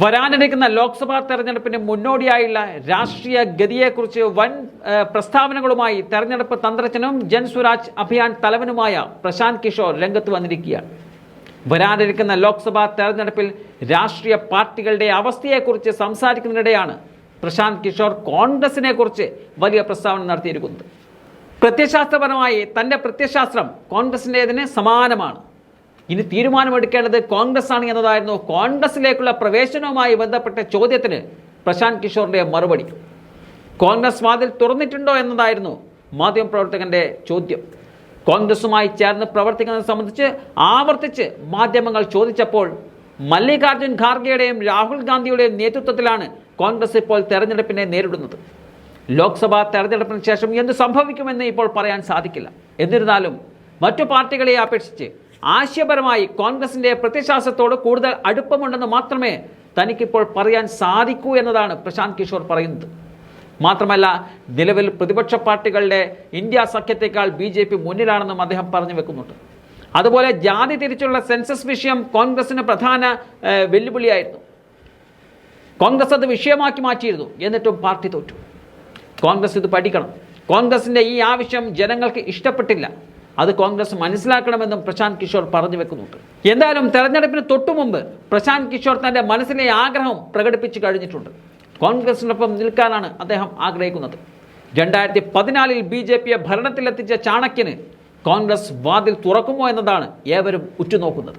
വരാനിരിക്കുന്ന ലോക്സഭാ തെരഞ്ഞെടുപ്പിന് മുന്നോടിയായുള്ള രാഷ്ട്രീയ ഗതിയെക്കുറിച്ച് വൻ പ്രസ്താവനകളുമായി തെരഞ്ഞെടുപ്പ് തന്ത്രജ്ഞനും ജൻസ്വരാജ് അഭിയാൻ തലവനുമായ പ്രശാന്ത് കിഷോർ രംഗത്ത് വന്നിരിക്കുകയാണ്. വരാനിരിക്കുന്ന ലോക്സഭാ തെരഞ്ഞെടുപ്പിൽ രാഷ്ട്രീയ പാർട്ടികളുടെ അവസ്ഥയെക്കുറിച്ച് സംസാരിക്കുന്നതിനിടെയാണ് പ്രശാന്ത് കിഷോർ കോൺഗ്രസിനെ കുറിച്ച് വലിയ പ്രസ്താവന നടത്തിയിരിക്കുന്നത്. പ്രത്യശാസ്ത്രപരമായി തന്റെ പ്രത്യശാസ്ത്രം കോൺഗ്രസിന്റെതിന് സമാനമാണ്. ഇനി തീരുമാനമെടുക്കേണ്ടത് കോൺഗ്രസ് ആണ് എന്നതായിരുന്നു. കോൺഗ്രസിലേക്കുള്ള പ്രവേശനവുമായി ബന്ധപ്പെട്ട ചോദ്യത്തിന് പ്രശാന്ത് കിഷോറിന്റെ മറുപടി. കോൺഗ്രസ് വാതിൽ തുറന്നിട്ടുണ്ടോ എന്നതായിരുന്നു മാധ്യമപ്രവർത്തകന്റെ ചോദ്യം. കോൺഗ്രസുമായി ചേർന്ന് പ്രവർത്തിക്കുന്നത് സംബന്ധിച്ച് ആവർത്തിച്ച് മാധ്യമങ്ങൾ ചോദിച്ചപ്പോൾ മല്ലികാർജുൻ ഖാർഗെയുടെയും രാഹുൽ ഗാന്ധിയുടെയും നേതൃത്വത്തിലാണ് കോൺഗ്രസ് ഇപ്പോൾ തെരഞ്ഞെടുപ്പിനെ നേരിടുന്നത്. ലോക്സഭാ തെരഞ്ഞെടുപ്പിന് ശേഷം എന്ത് സംഭവിക്കുമെന്ന് ഇപ്പോൾ പറയാൻ സാധിക്കില്ല. എന്നിരുന്നാലും മറ്റു പാർട്ടികളെ അപേക്ഷിച്ച് ആശയപരമായി കോൺഗ്രസിന്റെ പ്രത്യശാസത്തോട് കൂടുതൽ അടുപ്പമുണ്ടെന്ന് മാത്രമേ തനിക്കിപ്പോൾ പറയാൻ സാധിക്കൂ എന്നതാണ് പ്രശാന്ത് കിഷോർ പറയുന്നത്. മാത്രമല്ല നിലവിൽ പ്രതിപക്ഷ പാർട്ടികളുടെ ഇന്ത്യ സഖ്യത്തെക്കാൾ ബി ജെ പി മുന്നിലാണെന്നും അദ്ദേഹം പറഞ്ഞു വെക്കുന്നുണ്ട്. അതുപോലെ ജാതി തിരിച്ചുള്ള സെൻസസ് വിഷയം കോൺഗ്രസിന് പ്രധാന വെല്ലുവിളിയായിരുന്നു. കോൺഗ്രസ് അത് വിഷയമാക്കി മാറ്റിയിരുന്നു എന്നിട്ടും പാർട്ടി തോറ്റു. കോൺഗ്രസ് ഇത് പഠിക്കണം. കോൺഗ്രസിന്റെ ഈ ആവശ്യം ജനങ്ങൾക്ക് ഇഷ്ടപ്പെട്ടില്ല. അത് കോൺഗ്രസ് മനസ്സിലാക്കണമെന്നും പ്രശാന്ത് കിഷോർ പറഞ്ഞു വെക്കുന്നുണ്ട്. എന്തായാലും തെരഞ്ഞെടുപ്പിന് തൊട്ടു മുമ്പ് പ്രശാന്ത് കിഷോർ തന്റെ മനസ്സിലെ ആഗ്രഹം പ്രകടിപ്പിച്ചു കഴിഞ്ഞിട്ടുണ്ട്. കോൺഗ്രസിനൊപ്പം നിൽക്കാനാണ് അദ്ദേഹം ആഗ്രഹിക്കുന്നത്. രണ്ടായിരത്തി പതിനാലിൽ ബി ജെ പിയെ ഭരണത്തിലെത്തിച്ച ചാണക്യന് കോൺഗ്രസ് വാതിൽ തുറക്കുമോ എന്നതാണ് ഏവരും ഉറ്റുനോക്കുന്നത്.